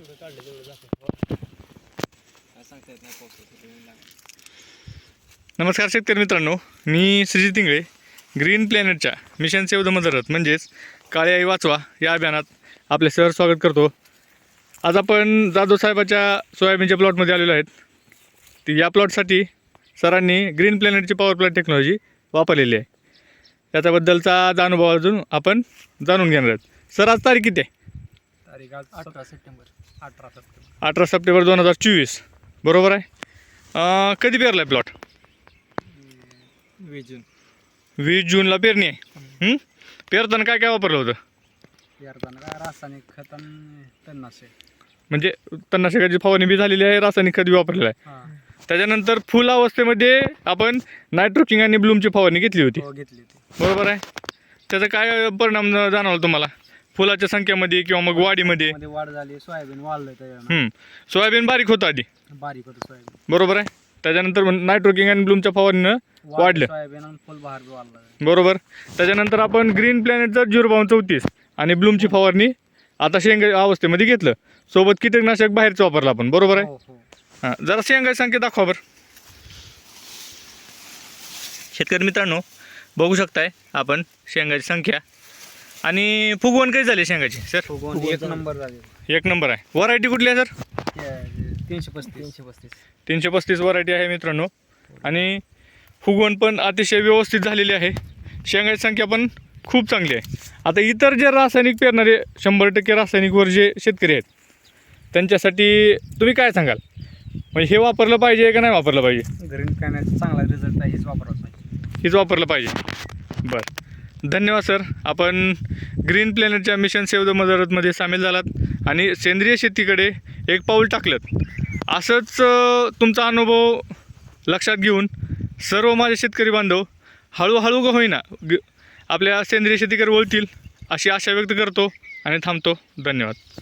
तेवढं काढलं तेवढं दाखव. काय सांगता येत नाही पावसाचं ऊन लागलं. नमस्कार शेतकरी मित्रांनो मी Sreejith Ingale green प्लॅनेटच्या mission save the mother earth म्हणजेच काळे आई वाचवा या अभियानात आपले सर स्वागत करतो. आज आपण जाधव साहेबाच्या सोयाबीनच्या प्लॉटमध्ये आलेलो आहेत. ती या प्लॉटसाठी सरांनी ग्रीन प्लॅनेटची पॉवर प्लॅट टेक्नॉलॉजी वापरलेली आहे. त्याच्याबद्दलचा आज अनुभव अजून आपण जाणून घेणार आहोत. सर आज तारीख किती आहे? तारीख आज अठरा सप्टेंबर. अठरा सप्टेंबर. अठरा सप्टेंबर दोन हजार चोवीस. बरोबर आहे? अं, कधी पेरला आहे प्लॉट वीस जून. वीस जूनला पेरणी आहे. हं? पेरताना काय काय वापरलं होतं? पेरताना काय रासायनिक खत आणि तणनाशक. म्हणजे तणनाशकाची फवारणी बी झालेली आहे रासायनिक खत बी वापरलेलं आहे. हां. त्याच्यानंतर फुल अवस्थेमध्ये आपण नायट्रोकिंग आणि ब्लूमची फवारणी घेतली होती. हो घेतली होती. बरोबर आहे? त्याचा काय परिणाम जाणवला तुम्हाला? फुलाच्या संख्येमध्ये किंवा मग वाढीमध्ये? मध्ये वाढ झाली सोयाबीन वाढलं त्याच्यानं. हं. सोयाबीन बारीक होतं आधी? बारीक होतं सोयाबीन. बरोबर आहे. त्याच्यानंतर नायट्रोकिंग आणि ब्लूमच्या फवारणीनं वाढलं सोयाबीन आणि फुल बहार बी वाढला. बरोबर. त्याच्यानंतर आपण ग्रीन प्लॅनेटचा झिरो बावन चौतीस आणि ब्लूमची फवारणी आता शेंग अवस्थेमध्ये घेतलं. सोबत कीटकनाशक बाहेरचं वापरलं आपण. बरोबर आहे? हो हो. हां जरा शेंगाची संख्या दाखवा बरं. शेतकरी मित्रांनो बघू शकताय आपण शेंगाची संख्या. आणि फुगवण काही झाली शेंगाची सर? फुगवून एक नंबर झाले. एक नंबर आहे. व्हरायटी कुठली आहे सर? तीनशे पस्तीस. तीनशे पस्तीस. तीनशे पस्तीस व्हरायटी आहे मित्रांनो. आणि फुगवण पण अतिशय व्यवस्थित झालेली आहे. शेंगाची संख्या पण खूप चांगली आहे. आता इतर जे रासायनिक पेरणारे शंभर टक्के रासायनिकवर जे शेतकरी आहेत त्यांच्यासाठी तुम्ही काय सांगाल? म्हणजे हे वापरलं पाहिजे का नाही वापरलं पाहिजे? ग्रीन पॅनलचा चांगला रिझल्ट आहे हेच वापरत नाही हेच वापरलं पाहिजे. बरं. धन्यवाद सर. आपण ग्रीन प्लॅनेटच्या मिशन सेव द मदरतमध्ये सामील झालात आणि सेंद्रिय शेतीकडे एक पाऊल टाकलं असंच तुमचा अनुभव लक्षात घेऊन सर्व माझे शेतकरी बांधव हळूहळू का होईना ग आपल्या सेंद्रिय शेतीकडे वळतील अशी आशा व्यक्त करतो आणि थांबतो. धन्यवाद.